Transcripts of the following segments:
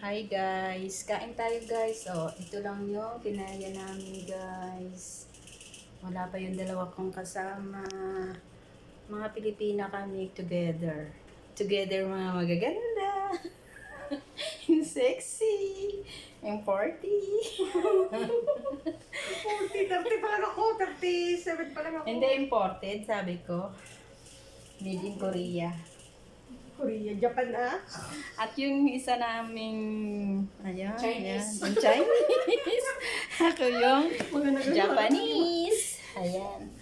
Hi guys, kain tayo guys. Oh, ito lang yung kinaya namin guys. Wala pa yung dalawa kong kasama. Mga Pilipina kami together. Together mga magaganda. yung sexy. Yung 40. 40, 30 pa lang ako, 37 pa lang ako. Hindi imported, sabi ko. Made in Korea. Korea, Japan ah. At yung isa naming, ayun, Chinese. Ayan, yung Chinese. Ako yung. Japanese. Ayan.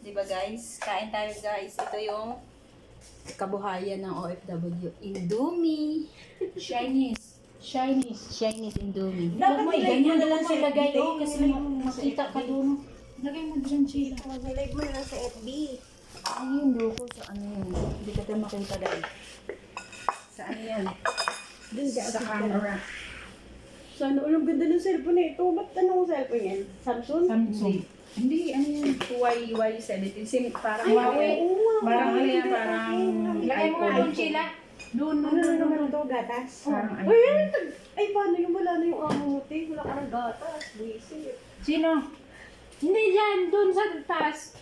Di ba guys? Kain tayo guys. Ito yung kabuhayan ng OFW. Indomie. Chinese. Chinese. Chinese Indomie. Dapat may ganyan na lang sila yung kasi yung makita ka doon. Lagay mo dyan sila. Mag-live mo na lang sa FB. Ay, yung loko. Hindi ka tayo makita dahil. Sa ano yan? Dun ka Sa camera. Sana, ang ganda ng cellphone na ito. Ba't anong cellphone yan? Samsung? Samsung. Hindi, ano yan? Huawei Y17. Sim, parang Ay, Huawei. oo. Parang ano yan, parang ng- Lagay mo nga doon sila. Doon, Ano na naman ito, gatas? Parang Ay, ay, ay, paano yung wala na yung te? Wala ka ng gatas. Buisit. Sino? Hindi yan. Doon sa taas.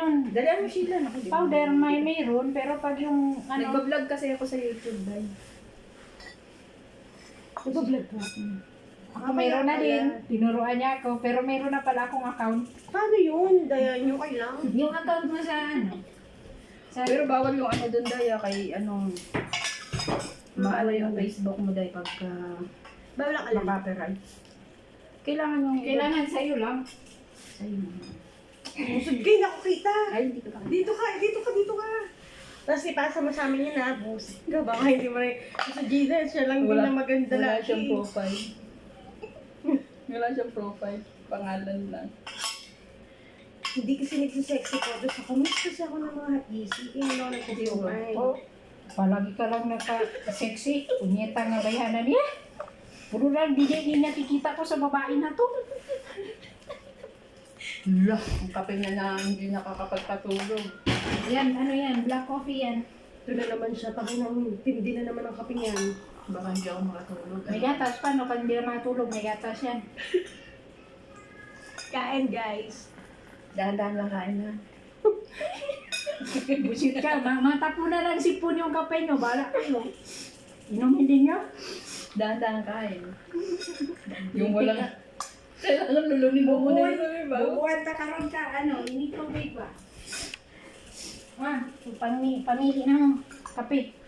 Yun? Dalihan mo sila. Powder may mayroon pero pag yung ano Nagbablog kasi ako sa YouTube, dahil. Nag-vlog ka. ako mayroon na din. Tinuruan niya ako pero mayroon na pala akong account. Paano yun? Dayan nyo kay lang. Yung account mo sa ano? Sa Pero bawal yung ano doon daya kay ano maano yung Facebook mo dahil pagka Bawal ang alam. makapiright. Kailangan yung kailangan sa'yo lang. sa'yo. Busog kayo, nakukita. Ay, hindi ko pa. Dito ka, dito ka, dito ka. Tapos ipasa mo sa amin yun ha, bus. Ikaw baka hindi mo rin. Sa Gina, siya lang din na maganda wala lagi. siyang profile. wala siyang profile. Pangalan lang. Hindi kasi nagsisexy photos ako. Miss kasi ako ng mga easy. Kaya hindi ako nagpaprovide. Oh, palagi ka lang naka-sexy. Punyeta nga bayanan niya. Puro lang di di nakikita ko sa babae na to. Wala. Ang kape na na hindi nakakapagpatulog. Yan, ano yan, black coffee yan. Ito na naman siya. Pag nang tindi na naman ang kaping yan. Baka hindi ako makatulog. May gatas pa, no? Pag hindi na matulog, may gatas yan. Kain guys. Dahan-dahan lang kain na. Busit ka, ma matapo na lang sipon yung kape nyo. Bala kayo. Inumin din nyo. Dahan-dahan kain. yung walang... Kailangan lulunin mo muna yung bago. Bubuhan ka karon ka, ano, ini tubig ba? Ah, pamili ng kape.